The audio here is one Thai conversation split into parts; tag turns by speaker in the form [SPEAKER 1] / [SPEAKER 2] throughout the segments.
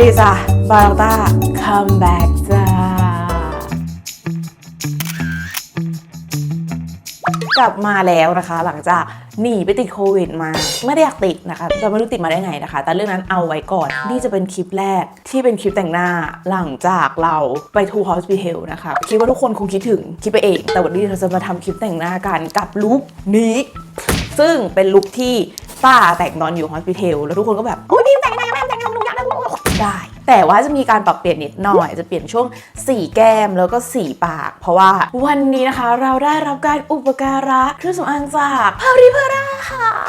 [SPEAKER 1] ดีจ้ะบาร์ต้า come back จ้ากลับมาแล้วนะคะ หลังจากหนีไปติดโควิดมา ไม่ได้อยากติดนะคะแต่ไม่รู้ติดมาได้ไงนะคะ แต่เรื่องนั้นเอาไว้ก่อน นี่จะเป็นคลิปแรกที่เป็นคลิปแต่งหน้าหลังจากเราไปทูฮอสพิเทลนะคะ คิดว่าทุกคนคงคิดถึงคิดไปเอง แต่วันนี้เราจะมาทำคลิปแต่งหน้ากันกับลุคนี้ ซึ่งเป็นลุคที่ป้าแต่งตอนอยู่ฮอสพิเทลแล้วทุกคนก็แบบโอ้ยพี่แต่งหน้าแต่งหน้า ได้ แต่ว่าจะมีการปรับเปลี่ยนนิดหน่อย จะเปลี่ยนช่วงสีแก้มแล้วก็สีปาก เพราะว่าวันนี้นะคะเราได้รับการอุปการะเครื่องสำอางจากพาริเพราค่ะ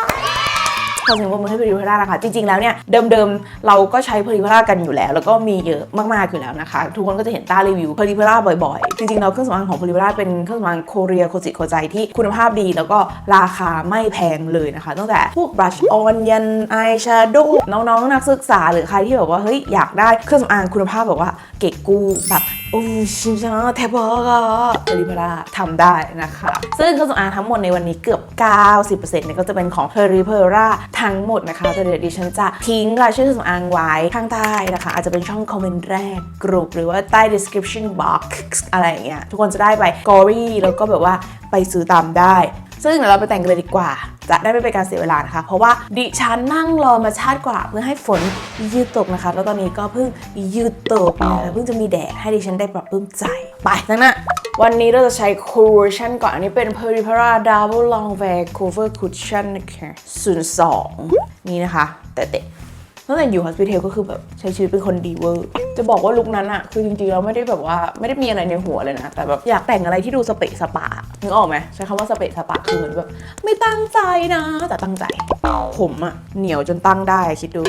[SPEAKER 1] ขอเสียงปรบมือให้พริพรานะคะ จริงๆแล้วเนี่ยเดิมๆเราก็ใช้พริพรากันอยู่แล้ว แล้วก็มีเยอะมากๆอยู่แล้วนะคะ ทุกคนก็จะเห็นต้ารีวิวพริพราบ่อยๆ จริงๆแล้วเครื่องสำอางของพริพราเป็นเครื่องสำอางโคเรียโคจิโคใจที่คุณภาพดี แล้วก็ราคาไม่แพงเลยนะคะ ตั้งแต่พวกบลัชออนยันอายแชโดว์น้องๆนักศึกษาหรือใครที่แบบว่าเฮ้ยอยากได้เครื่องสำอางคุณภาพแบบว่าเก๋กูแบบโอ้ชิมชาแทบบอกอะพริพราทำได้นะคะ ซึ่งเครื่องสำอางทั้งหมดในวันนี้เกือบ 90%เนี่ยก็จะเป็นของ p e r i p e r a ทั้งหมดนะคะแต่เดี๋ยวดิฉันจะทิ้งรายชื่อเครื่องสำอางไว้ข้างใต้นะคะ อาจจะเป็นช่องคอมเมนต์แรกกลุ่มหรือว่าใต้ description box อะไรอย่างเงี้ยทุกคนจะได้ไปกอรี่แล้วก็แบบว่าไปซื้อตามได้ ซึ่งเดี๋ยวเราไปแต่งกันเลยดีกว่า จะได้ไม่เป็นการเสียเวลานะคะ เพราะว่าดิฉันนั่งรอมาชาติกว่า เพื่อให้ฝนยืดตกนะคะ แล้วตอนนี้ก็เพิ่งยืดตกนะคะเพิ่งจะมีแดดให้ดิฉันได้ปรับปลื้มใจ ไปนั่นนะวันนี้เราจะใช้ cushion ก่อนอันนี้เป็น Peripera Double Long Wear Cover Cushion นะคะ02 นี่นะคะ แต่เตะ ตั้งแต่อยู่ฮอสพิเทลก็คือแบบใช้ชีวิตเป็นคนดีเวอร์ จะบอกว่าลุคนั้นอะคือจริงๆเราไม่ได้แบบว่าไม่ได้มีอะไรในหัวเลยนะ แต่แบบอยากแต่งอะไรที่ดูสเปะสปะนึกออกไหมใช้คำว่าสเปะสปะคือเหมือนแบบไม่ตั้งใจนะ แต่ตั้งใจ ผมอะเหนียวจนตั้งได้คิดดู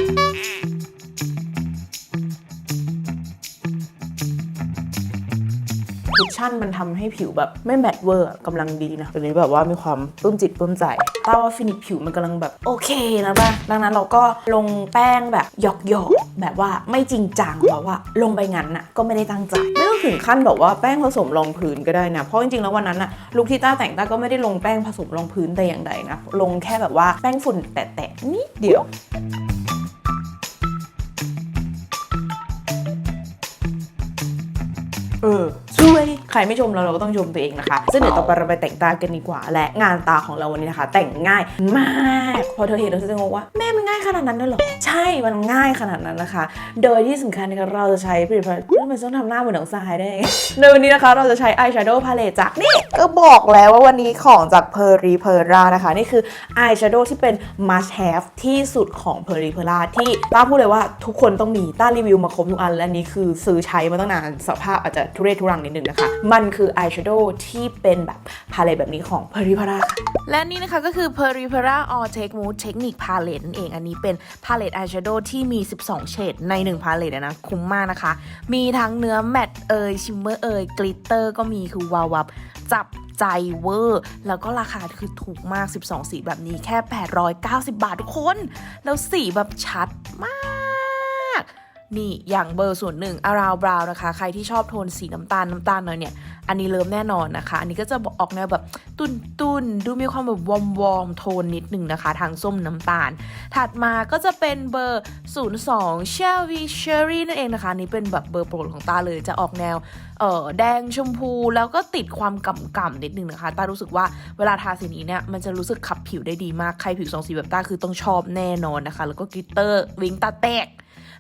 [SPEAKER 1] คุชชั่นมันทำให้ผิวแบบไม่แมตต์เวอร์กำลังดีนะตัวนี้แบบว่ามีความปลื้มจิตปลื้มใจต้าว่าฟินิชผิวมันกำลังแบบโอเคนะป่ะดังนั้นเราก็ลงแป้งแบบหยอกหยอกแบบว่าไม่จริงจังแบบว่าลงไปงั้นน่ะก็ไม่ได้ตั้งใจไม่ต้องถึงขั้นแบบว่าแป้งผสมรองพื้นก็ได้นะเพราะจริงๆแล้ววันนั้นน่ะลุคที่ต้าแต่งต้าก็ไม่ได้ลงแป้งผสมรองพื้นแต่อย่างใดนะลงแค่แบบว่าแป้งฝุ่นแตะๆนิดเดียวเออ ใครไม่ชมเราเราก็ต้องชมตัวเองนะคะ ซึ่งเดี๋ยวต่อไปเราไปแต่งตากันดีกว่า และงานตาของเราวันนี้นะคะ แต่งง่ายมาก พอเธอเห็นเราจะงงว่าแม่มันง่ายขนาดนั้นเลยเหรอ ใช่มันง่ายขนาดนั้นนะคะ โดยที่สำคัญนะคะเราจะใช้ผลิตภัณฑ์ทำไมต้องทำหน้าเหมือนหนังทรายได้ไงในวันนี้นะคะเราจะใช้อายแชโดว์พาเลตจากนี่ก็บอกแล้วว่าวันนี้ของจาก p e r i p e r a นะคะ นี่คืออายแชโดว์ที่เป็น must have ที่สุดของ p e r i p e r a ที่ต้าพูดเลยว่าทุกคนต้องมีต้ารีวิวมาครบทุกอันและอันนี้คือซื้อใช้มาตั้งนานสภาพอาจจะทุเรศทุรังนิดนึงนะคะมันคืออายแชโดว์ที่เป็นแบบพาเลตแบบนี้ของ p e r i p e r a ค่ะ
[SPEAKER 2] และนี่นะคะก็คือ Peripera All Take Mood Technique Palette นั่นเอง อันนี้เป็นพาเลตอายแชโดว์ที่มี 12 เฉดใน 1 พาเลตนะ คุ้มมากนะคะ มีทั้งเนื้อแมตต์เอยชิมเมอร์เอยกลิตเตอร์ก็มีคือวาววับจับใจเวอร์ แล้วก็ราคาคือถูกมาก 12 สีแบบนี้แค่ 890 บาททุกคน แล้วสีแบบชัดมาก นี่อย่างเบอร์ส่วนหนึ่งอาราวบราวนะคะ ใครที่ชอบโทนสีน้ำตาลน้ำตาลหน่อยเนี่ย อันนี้เริ่มแน่นอนนะคะ อันนี้ก็จะออกแนวแบบตุนตุนๆดูมีความแบบวอมวอมๆโทนนิดหนึ่งนะคะ ทางส้มน้ำตาล ถัดมาก็จะเป็นเบอร์ 02 Shelby Cherry นั่นเองนะคะนนี้เป็นแบบเบอร์โปรดของตาเลยจะออกแนวเออแดงชมพูแล้วก็ติดความก่ำๆนิดนึงนะคะ ตารู้สึกว่าเวลาทาสีนี้เนี่ยมันจะรู้สึกขับผิวได้ดีมากใครผิวสองสีแบบตาคือต้องชอบแน่นอนนะคะ แล้วก็กลิตเตอร์วิงตาแตก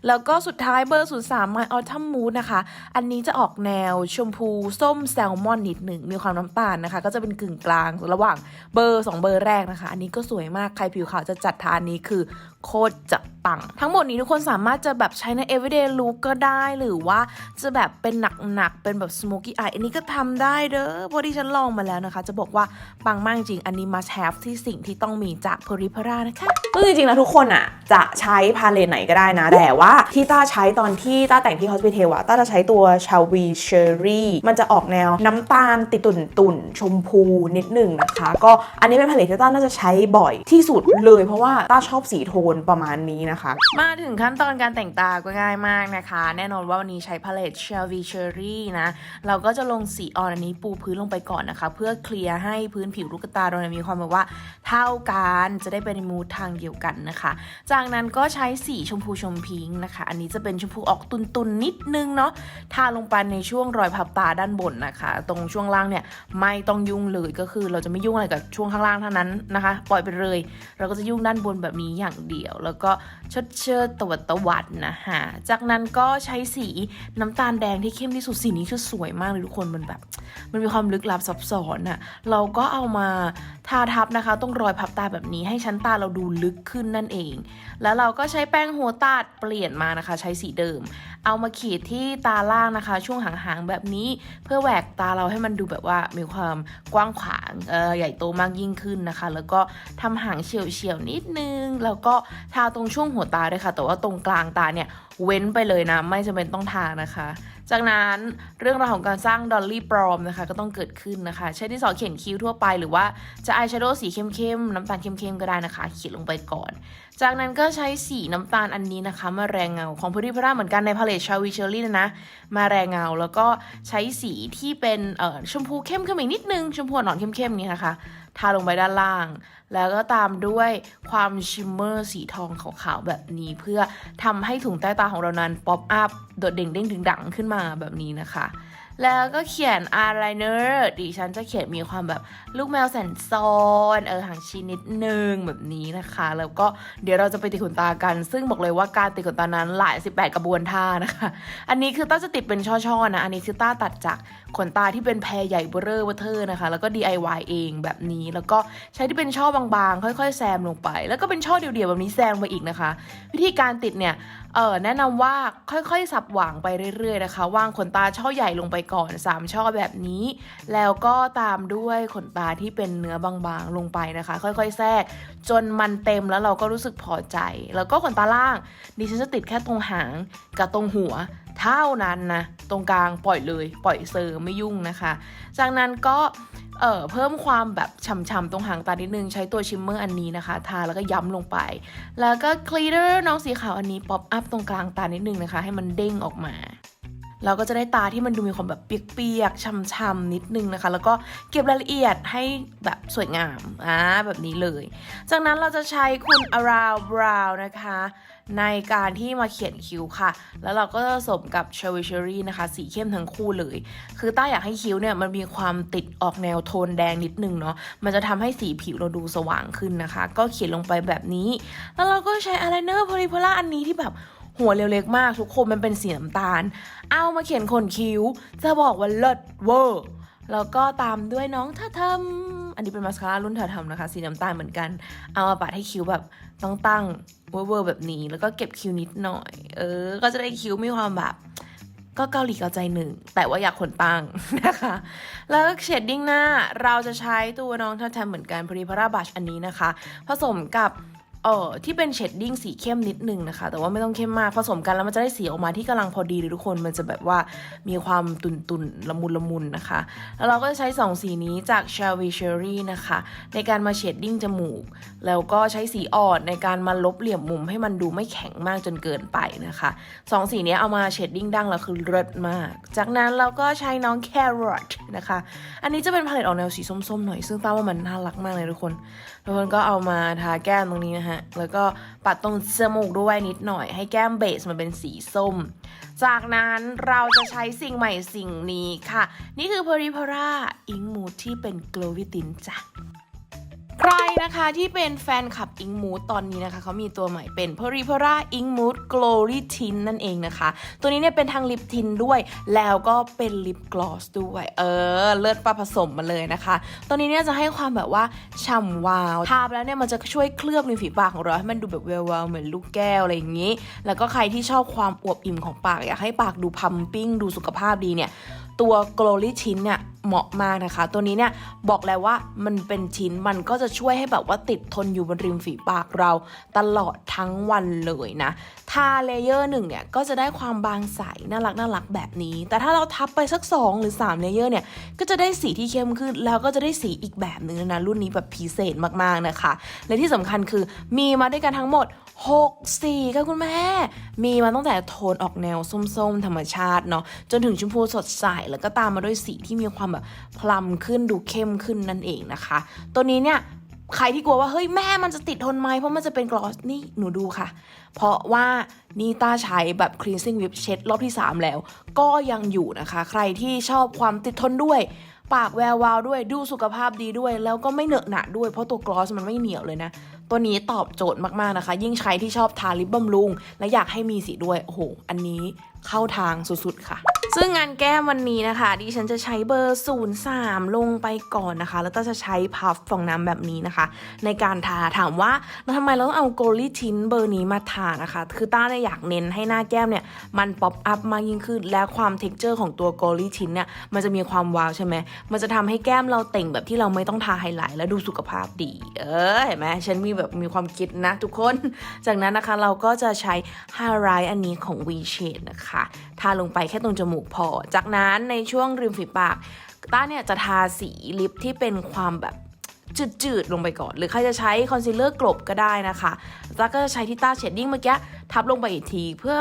[SPEAKER 2] แล้วก็สุดท้ายเบอร์ 03 My Autumn Mood นะคะ อันนี้จะออกแนวชมพูส้มแซลมอนนิดหนึ่ง มีความน้ำตาลนะคะ ก็จะเป็นกึ่งกลางระหว่างเบอร์ 2 เบอร์แรกนะคะ อันนี้ก็สวยมาก ใครผิวขาวจะจัดทานนี้คือโคตรจะ ปังทั้งหมดนี้ทุกคนสามารถจะแบบใช้ใน everyday look ก็ได้หรือว่าจะแบบเป็นหนักๆ เป็นแบบ smoky eye อันนี้ก็ทำได้เด้อเพราะที่ฉันลองมาแล้วนะคะ จะบอกว่าปังมากจริง อันนี้ must have ที่สิ่งที่ต้องมีจาก Peripera นะคะ
[SPEAKER 1] ซึ่งจริงๆแล้วทุกคนอะจะใช้พาเลตไหนก็ได้นะ แต่ว่าที่ต้าใช้ตอนที่ต้าแต่งที่ Hospital อะต้าจะใช้ตัวชาวีเชอรี่มันจะออกแนวน้ำตาลติดตุ่นตุ่นๆชมพูนิดหนึ่งนะคะ ก็อันนี้เป็นพาเลตที่ต้าน่าจะใช้บ่อยที่สุดเลย เพราะว่าต้าชอบสีโทนประมาณนี้นะคะ
[SPEAKER 2] มาถึงขั้นตอนการแต่งตาก็ง่ายมากนะคะ แน่นอนว่าวันนี้ใช้พาเลต Shelby Cherry นะ เราก็จะลงสีออนอันนี้ปูพื้นลงไปก่อนนะคะ เพื่อเคลียร์ให้พื้นผิวลูกตาเราเนี่ยมีความแบบว่าเท่ากันจะได้เป็นมูททางเดียวกันนะคะ จากนั้นก็ใช้สีชมพูชมพิงค์นะคะ อันนี้จะเป็นชมพูออกตุนๆนนิดนึงเนาะทาลงไปในช่วงรอยพับตาด้านบนนะคะ ตรงช่วงล่างเนี่ยไม่ต้องยุ่งเลยก็คือเราจะไม่ยุ่งอะไรกับช่วงข้างล่างเท่านั้นนะคะ ปล่อยไปเลย เราก็จะยุ่งด้านบนแบบนี้อย่างเดียว แล้วก็ชดเชิดตวัดตวัดนะคะจากนั้นก็ใช้สีน้ำตาลแดงที่เข้มที่สุดสีนี้คือสวยมากเลยทุกคนมันแบบ มันมีความลึกลับซับซ้อนอะเราก็เอามาทาทับนะคะตรงรอยพับตาแบบนี้ให้ชั้นตาเราดูลึกขึ้นนั่นเอง แล้วเราก็ใช้แป้งหัวตัดเปลี่ยนมานะคะ ใช้สีเดิม เอามาขีดที่ตาล่างนะคะ ช่วงหางๆแบบนี้ เพื่อแหวกตาเราให้มันดูแบบว่ามีความกว้างขวางเออใหญ่โตมากยิ่งขึ้นนะคะ แล้วก็ทำหางเฉียวๆนิดนึง แล้วก็ทาตรงช่วงหัวตาด้วยค่ะ แต่ว่าตรงกลางตาเนี่ยเว้นไปเลยนะ ไม่จำเป็นต้องทานะคะ จากนั้นเรื่องราวของการสร้างดอลลี่ปลอมนะคะ ก็ต้องเกิดขึ้นนะคะ ใช้ที่สอเขียนคิ้วทั่วไปหรือว่าจะอายแชโดว์สีเข้มๆน้ำตาลเข้มๆก็ได้นะคะ เขียนลงไปก่อน จากนั้นก็ใช้สีน้ำตาลอันนี้นะคะ มาแรงเงาของพอดีพระเหมือนกันในพาเลตชาวิเชอรี่นะนะ มาแรงเงาแล้วก็ใช้สีที่เป็นเอ่อชมพูเข้มขึ้นอีกนิดนึงชมพูอ่อนเข้มๆนี้นะคะ ทาลงไปด้านล่าง แล้วก็ตามด้วยความชิมเมอร์สีทองขาวๆแบบนี้ เพื่อทำให้ถุงใต้ตาของเรานั้นป๊อปอัพโดดเด่งเด้งถึงดังขึ้นมาแบบนี้นะคะ แล้วก็เขียนอายไลเนอร์ดิฉันจะเขียนมีความแบบลูกแมวแสนซอนเออหางชีนิดนึงแบบนี้นะคะ แล้วก็เดี๋ยวเราจะไปติดขนตากัน ซึ่งบอกเลยว่าการติดขนตานั้นหลาย 18 กระบวนท่านะคะ อันนี้คือต้าจะติดเป็นช่อๆนะ อันนี้คือต้าตัดจากขนตาที่เป็นแพรใหญ่เบ้อเร่อเบ้อเทอร์นะคะ แล้วก็ DIY เองแบบนี้ แล้วก็ใช้ที่เป็นช่อบางๆ ค่อยๆแซมลงไป แล้วก็เป็นช่อเดี่ยวๆแบบนี้แซมไปอีกนะคะ วิธีการติดเนี่ยเออแนะนำว่าค่อยๆสับหว่างไปเรื่อยๆนะคะ วางขนตาช่อใหญ่ลงไปก่อน 3 ช่อแบบนี้ แล้วก็ตามด้วยขนตาที่เป็นเนื้อบางๆลงไปนะคะ ค่อยๆ แทรก จนมันเต็มแล้วเราก็รู้สึกพอใจ แล้วก็ขนตาล่างดิฉันจะติดแค่ตรงหางกับตรงหัวเท่านั้นนะตรงกลางปล่อยเลยปล่อยเซอร์ไม่ยุ่งนะคะ จากนั้นก็เอ่อเพิ่มความแบบฉ่ำๆตรงหางตานิดนึง ใช้ตัวชิมเมอร์อันนี้นะคะ ทาแล้วก็ย้ำลงไป แล้วก็คลีเดอร์น้องสีขาวอันนี้ป๊อปอัพตรงกลางตานิดนึงนะคะ ให้มันเด้งออกมา เราก็จะได้ตาที่มันดูมีความแบบเปียกๆช่ำๆนิดนึงนะคะ แล้วก็เก็บรายละเอียดให้แบบสวยงามอ่าแบบนี้เลย จากนั้นเราจะใช้คุณ around brow นะคะ ในการที่มาเขียนคิ้วค่ะ แล้วเราก็จะผสมกับ cherry cherry นะคะ สีเข้มทั้งคู่เลย คือต้าอยากให้คิ้วเนี่ยมันมีความติดออกแนวโทนแดงนิดนึงเนาะ มันจะทำให้สีผิวเราดูสว่างขึ้นนะคะ ก็เขียนลงไปแบบนี้ แล้วเราก็ใช้อายไลเนอร์พลิพล่าอันนี้ที่แบบ หัวเล็กๆมากทุกคนมันเป็นสีน้ำตาล เอามาเขียนขนคิ้ว จะบอกว่าเลิศเวอร์แล้วก็ตามด้วยน้องท่าทำอันนี้เป็นมาสคาร่ารุ่นท่าทำนะคะ สีน้ำตาลเหมือนกัน เอามาปัดให้คิ้วแบบต้องตั้งเวอร์แบบนี้ แล้วก็เก็บคิ้วนิดหน่อย เออ ก็จะได้คิ้วมีความแบบก็เกาหลีเกาใจหนึ่ง แต่ว่าอยากขนตั้งนะคะ แล้วเชดดิ้งหน้าเราจะใช้ตัวน้องท่าทำเหมือนกันพรีพาราบัชอันนี้นะคะ ผสมกับ เอ่อที่เป็นเชดดิ้งสีเข้มนิดนึงนะคะ แต่ว่าไม่ต้องเข้มมากผสมกันแล้วมันจะได้สีออกมาที่กำลังพอดีเลยทุกคนมันจะแบบว่ามีความตุนตุนละมุนละมุนนะคะ แล้วเราก็จะใช้ 2 สีนี้จาก s h a v y Cherry นะคะ ในการมาเชดดิ้งจมูก แล้วก็ใช้สีอ่อนในการมาลบเหลี่ยมมุมให้มันดูไม่แข็งมากจนเกินไปนะคะสองสีนี้เอามาเชดดิ้งดั้งแล้วคือเลิศมาก จากนั้นเราก็ใช้น้อง Carrot นะคะ อันนี้จะเป็นพาเลตออกแนวสีส้มๆหน่อยซึ่งต้าว่ามันน่ารักมากเลยทุกคนทุกคนก็เอามาทาแก้มตรงนี้นะฮะ แล้วก็ปัดตรงจมูกด้วยนิดหน่อย ให้แก้มเบสมันเป็นสีส้ม จากนั้นเราจะใช้สิ่งใหม่สิ่งนี้ค่ะ นี่คือ p e r i p a r a Ink Mood ที่เป็น Glowy Tint จ้ะ ใครนะคะที่เป็นแฟนคลับ Ink Mood ตอนนี้นะคะเขามีตัวใหม่เป็น p e r i p a r a Ink Mood Glowy Tint นั่นเองนะคะ ตัวนี้เนี่ยเป็นทางลิปทินด้วย แล้วก็เป็นลิปกลอสด้วย เออ เลิศปะผสมมาเลยนะคะ ตัวนี้เนี่ยจะให้ความแบบว่าฉ่ำวาวทาไปแล้วเนี่ยมันจะช่วยเคลือบริมฝีปากของเราให้มันดูแบบแววๆเหมือนลูกแก้วอะไรอย่างนี้ แล้วก็ใครที่ชอบความอวบอิ่มของปาก อยากให้ปากดูพัมปิ้งดูสุขภาพดีเนี่ยตัว Glowy Tint เนี่ย เหมาะมากนะคะ ตัวนี้เนี่ยบอกแล้วว่ามันเป็นชิ้นมันก็จะช่วยให้แบบว่าติดทนอยู่บนริมฝีปากเรา ตลอดทั้งวันเลยนะ ทาเลเยอร์หนึ่งเนี่ยก็จะได้ความบางใสน่ารักน่ารักแบบนี้ แต่ถ้าเราทับไปสัก 2 หรือ3เลเยอร์เนี่ยก็จะได้สีที่เข้มขึ้น แล้วก็จะได้สีอีกแบบนึงนะรุ่นนี้แบบพิเศษมากๆนะคะ และที่สำคัญคือมีมาด้วยกันทั้งหมด 6 สีค่ะคุณแม่ มีมาตั้งแต่โทนออกแนวส้มๆ ธรรมชาติเนาะจนถึงชมพูสดใสแล้วก็ตามมาด้วยสีที่มีความแบบพลัมขึ้นดูเข้มขึ้นนั่นเองนะคะ ตัวนี้เนี่ยใครที่กลัวว่าเฮ้ยแม่มันจะติดทนไหมเพราะมันจะเป็นกลอสนี่หนูดูค่ะ เพราะว่านี่ต้าใช้แบบ cleansing whip เช็ดรอบที่ 3 แล้ว ก็ยังอยู่นะคะ ใครที่ชอบความติดทนด้วย ปากแวววาวด้วยดูสุขภาพดีด้วย แล้วก็ไม่เหนอะหนะด้วยเพราะตัวกลอสมันไม่เหนียวเลยนะ ตัวนี้ตอบโจทย์มากๆนะคะ ยิ่งใครที่ชอบทาลิปบำรุง และอยากให้มีสีด้วยโอ้โหอันนี้ เข้าทางสุดๆค่ะ ซึ่งงานแก้มวันนี้นะคะ ดิฉันจะใช้เบอร์ 03 ลงไปก่อนนะคะ แล้วก็จะใช้พัฟฟองน้ำแบบนี้นะคะ ในการทาถามว่าแล้วทำไมเราต้องเอาโกลีทินเบอร์นี้มาทานะคะ คือต้าเนี่ยอยากเน้นให้หน้าแก้มเนี่ย มันป๊อปอัพมากยิ่งขึ้น และความเท็กเจอร์ของตัวโกลีทินเนี่ยมันจะมีความวาวใช่ไหมมันจะทำให้แก้มเราเต่งแบบที่เราไม่ต้องทาไฮไลท์และดูสุขภาพดี เออเห็นไหมฉันมีแบบมีความคิดนะทุกคน จากนั้นนะคะเราก็จะใช้ไฮไลท์อันนี้ของ V Shade นะคะทาลงไปแค่ตรงจมูกพอ จากนั้นในช่วงริมฝีปากต้าเนี่ยจะทาสีลิปที่เป็นความแบบจืดๆ ลงไปก่อน หรือใครจะใช้คอนซีลเลอร์กลบก็ได้นะคะต้าก็จะใช้ที่ต้าเชดดิ้งเมื่อกี้ทับลงไปอีกทีเพื่อ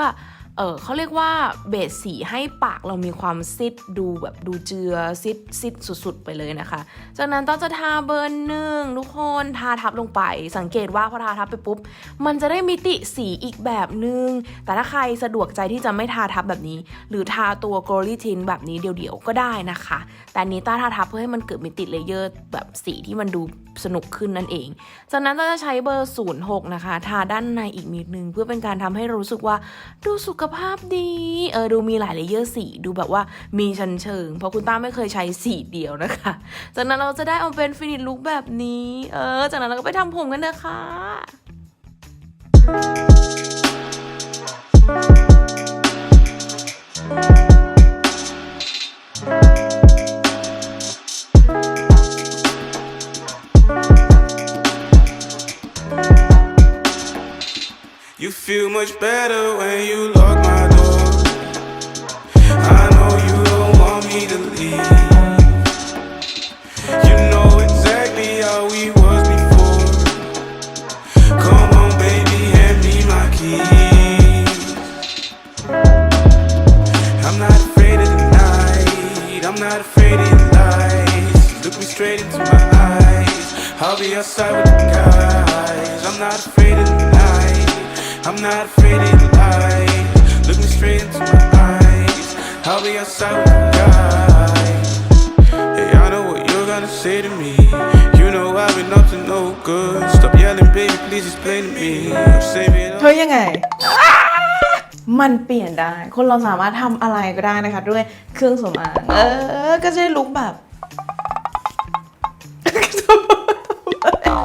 [SPEAKER 2] เออเขาเรียกว่าเบสสีให้ปากเรามีความซิดดูแบบดูเจือซิดซิดสุดๆ ไปเลยนะคะ จากนั้นต้องจะทาเบอร์หนึ่งทุกคนทาทับลงไป สังเกตว่าพอทาทับไปปุ๊บ มันจะได้มิติสีอีกแบบหนึง่งแต่ถ้าใครสะดวกใจที่จะไม่ทาทับแบบนี้ หรือทาตัวโกลีทินแบบนี้เดี่ยวๆก็ได้นะคะ แต่นี้ต้าทาทับเพื่อให้มันเกิดมิติเลเยอร์แบบสีที่มันดูสนุกขึ้นนั่นเอง จากนั้นเราจะใช้เบอร์ 06 นะคะ ทาด้านในอีกนิดนึงเพื่อเป็นการทำให้รู้สึกว่าดูสุขภาพดี เออดูมีหลายเลเยอร์สีดูแบบว่ามีชั้นเชิง เพราะคุณต้าไม่เคยใช้สีเดียวนะคะ จากนั้นเราจะได้เอาเป็นฟินิชลุคแบบนี้ เออ จากนั้นเราก็ไปทำผมกันนะคะ
[SPEAKER 3] You feel much better when you lock yourself, guy. Hey, I know what you're gonna say to me. You know I've been up to no good. Stop yelling, baby, please explain to me. Save it up.
[SPEAKER 1] เฮ้ยยังไง มันเปลี่ยนได้ คนเราสามารถทำอะไรก็ได้นะคะ ด้วยเครื่องสำอางเออ ก็จะได้ลุกแบบ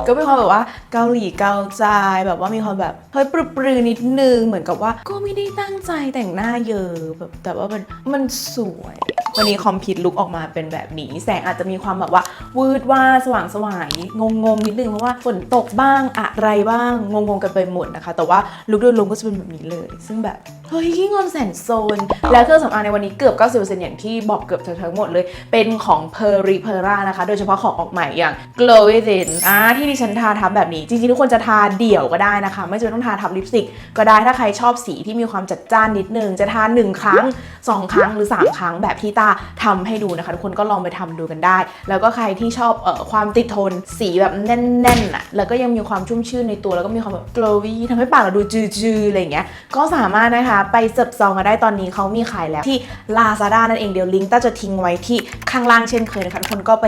[SPEAKER 1] ก็มีความแบบว่าเกาหลีเกาใจแบบว่ามีความแบบเฮ้ยปรือรือนิดนึงเหมือนกับว่าก็ไม่ได้ตั้งใจแต่งหน้าเยอะแบบแต่ว่ามันมันสวยวันนี้คอมพิวลุกออกมาเป็นแบบนี้ แสงอาจจะมีความแบบว่าวืดว่าสว่างสวายงงงๆนิดนึงเพราะว่าฝนตกบ้างอะไรบ้างงงงกันไปหมดนะคะ แต่ว่าลุกโดยรวมก็จะเป็นแบบนี้เลย ซึ่งแบบเฮ้ยขี้งอนแสนโซน แล้วเครื่องสำอางในวันนี้เกือบ 90%อย่างที่บอกเกือบทั้งหมดเลย เป็นของ p e r r i p e r a นะคะ โดยเฉพาะของออกใหม่อย่าง Glow Within อ่าที่ดิฉันทาทับแบบนี้ จริงๆ ทุกคนจะทาเดี่ยวก็ได้นะคะ ไม่จำเป็นต้องทาทับลิปสติก ก็ได้ถ้าใครชอบสีที่มีความจัดจ้านนิดนึง จะทา 1 ครั้ง 2 ครั้งหรือ 3 ครั้งแบบที่ตาทำให้ดูนะคะ ทุกคนก็ลองไปทำดูกันได้ แล้วก็ใครที่ชอบเอ่อความติดทนสีแบบแน่นๆอะแล้วก็ยังมีความชุ่มชื่นในตัวแล้วก็มีความแบบ glowy ทำให้ปากเราดูจืดๆอะไรอย่างเงี้ยก็สามารถนะคะไปเสิร์ฟซองมาได้ตอนนี้เขามีขายแล้วที่ Lazada นั่นเองเดี๋ยวลิงก์ต้าจะทิ้งไว้ที่ข้างล่างเช่นเคยนะคะทุกคนก็ไป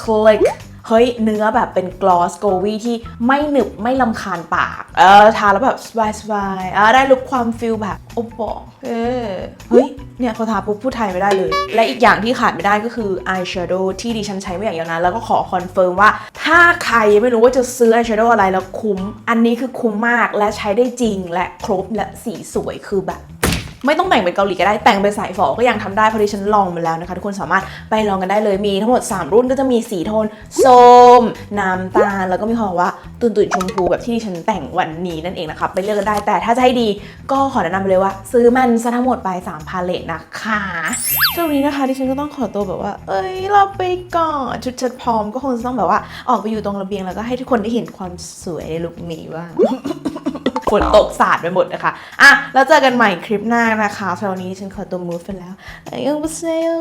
[SPEAKER 1] คลิกเฮ้ยเนื้อแบบเป็นกลอสโกวีที่ไม่หนึบไม่ลำคาญปาก เออทาแล้วแบบสบายสบายๆอะได้ลุคความฟิลแบบโอ้โหเออเฮ้ยเนี่ยพอทาปุ๊บพูดไทยไม่ได้เลย และอีกอย่างที่ขาดไม่ได้ก็คืออายแชโดว์ที่ดิฉันใช้มาอย่างยาวนานแล้วก็ขอคอนเฟิร์มว่า ถ้าใครไม่รู้ว่าจะซื้ออายแชโดว์อะไรแล้วคุ้ม อันนี้คือคุ้มมากและใช้ได้จริงและครบและสีสวยคือแบบ ไม่ต้องแต่งเป็นเกาหลีก็ได้แต่งเป็นสายฝอก็ยังทำได้เพราะที่ฉันลองมาแล้วนะคะ ทุกคนสามารถไปลองกันได้เลยมีทั้งหมด 3 รุ่นก็จะมีสีโทนส้มน้ำตาล แล้วก็มีความว่าตุนตุนๆชมพูแบบที่ฉันแต่งวันนี้นั่นเองนะคะไปเลือกกันได้แต่ถ้าจะให้ดีก็ขอแนะนำไปเลยว่า ซื้อมันซะทั้งหมดไป3พาเลตนะคะช่วงนี้นะคะที่ฉันก็ต้องขอตัวแบบว่า เอ้ยเราไปก่อนชุดชัดพร้อมก็คงจะต้องแบบว่าออกไปอยู่ตรงระเบียงแล้วก็ให้ทุกคนได้เห็นความสวยในลุคนี้บ้า ฝนตกสาดไปหมดนะคะ อะ แล้วเจอกันใหม่คลิปหน้านะคะสำหรับวันนี้ฉันขอตัวมูฟไปแล้วอันยองเซล